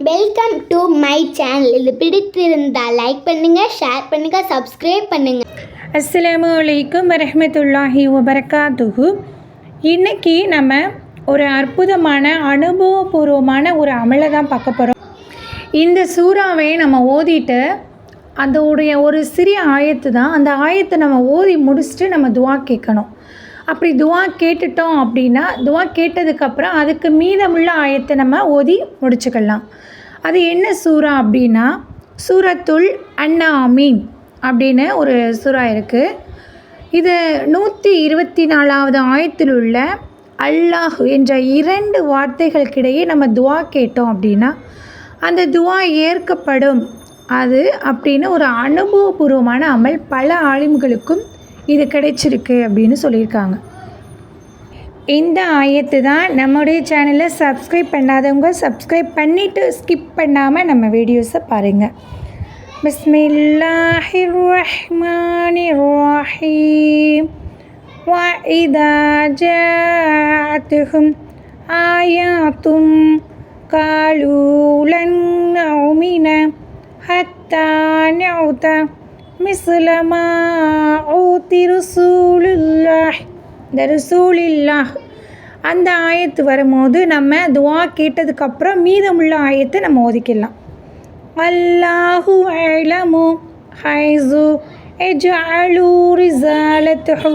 Welcome to my channel இது பிடித்திருந்தால் like பண்ணுங்கள் ஷேர் பண்ணுங்கள் சப்ஸ்கிரைப் பண்ணுங்கள் அஸ்ஸலாமு அலைக்கும் வரமத்துல்லாஹி வபரகாத்துஹு. இன்னைக்கு நம்ம ஒரு அற்புதமான அனுபவபூர்வமான ஒரு அமலை தான் பார்க்க போகிறோம் இந்த சூறாவை நம்ம ஓதிட்டு அதோடைய ஒரு சிறிய ஆயத்து தான். அந்த ஆயத்தை நம்ம ஓதி முடிச்சுட்டு நம்ம துவா கேட்கணும். அப்படி துவா கேட்டுட்டோம் அப்படின்னா துவா கேட்டதுக்கப்புறம் அதுக்கு மீதமுள்ள ஆயத்தை நம்ம ஓதி முடிச்சுக்கலாம். அது என்ன சூறா அப்படின்னா சூரத்துல் அன்னாமீன் அப்படின்னு ஒரு சூறா இருக்குது இது நூற்றி இருபத்தி நாலாவது ஆயத்தில் உள்ள அல்லாஹ் என்ற இரண்டு வார்த்தைகளுக்கிடையே நம்ம துவா கேட்டோம் அப்படின்னா அந்த துவா ஏற்கப்படும். அது அப்படின்னு ஒரு அனுபவபூர்வமான அமல் பல ஆலிம்களுக்கும் இது கிடைச்சிருக்கு அப்படின்னு சொல்லியிருக்காங்க இந்த ஆயத்து தான் நம்முடைய சேனலை சப்ஸ்கிரைப் பண்ணாதவங்க சப்ஸ்கிரைப் பண்ணிவிட்டு ஸ்கிப் பண்ணாமல் நம்ம வீடியோஸை பாருங்கள் பிஸ்மில்லாஹிர் ரஹ்மானிர் ரஹீம் وإذا جاءتهم آيات قالوا لن نؤمن حتى نعطى مثل ما أوتي رسول الله இந்த ரசூலில்லா அந்த ஆயத்து வரும்போது நம்ம துவா கேட்டதுக்கப்புறம் மீதமுள்ள ஆயத்தை நம்ம ஒதுக்கிடலாம் அல்லாஹு அலமு ஹைசு எஜ்அலு ரிசாலத்துஹு.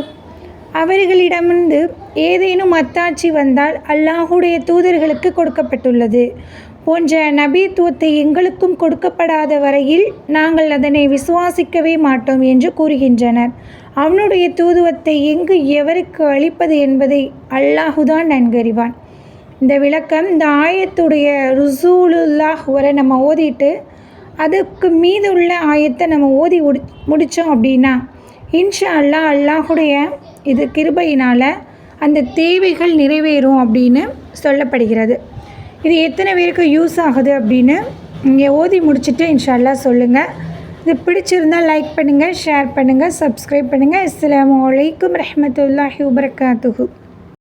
அவர்களிடமிருந்து ஏதேனும் அத்தாட்சி வந்தால் அல்லாஹுடைய தூதர்களுக்கு கொடுக்கப்பட்டுள்ளது. போன்ற நபித்துவத்தை எங்களுக்கும் கொடுக்கப்படாத வரையில் நாங்கள் அதனை விசுவாசிக்கவே மாட்டோம் என்று கூறுகின்றனர். அவனுடைய தூதுவத்தை எங்கு எவருக்கு அளிப்பது என்பதை அல்லாஹுதான் நன்கறிவான். இந்த விளக்கம் இந்த ஆயத்துடைய ருசூலுல்லாஹ் வரை நம்ம ஓதிட்டு அதுக்கு மீது உள்ள ஆயத்தை நம்ம ஓதி முடி முடித்தோம் அப்படின்னா இன்ஷா அல்லாஹ் அல்லாஹுடைய இது கிருபையினால் அந்த தேவைகள் நிறைவேறும் அப்படின்னு சொல்லப்படுகிறது. இது எத்தனை பேருக்கு யூஸ் ஆகுது அப்படின்னு இங்கே ஓதி முடிச்சுட்டு இன்ஷால்லா சொல்லுங்கள் இது பிடிச்சிருந்தால் லைக் பண்ணுங்கள் ஷேர் பண்ணுங்கள் சப்ஸ்கிரைப் பண்ணுங்கள் அஸ்லாம் அலைக்கும் ரஹமத்துல்லாஹி வபரகாத்துஹு.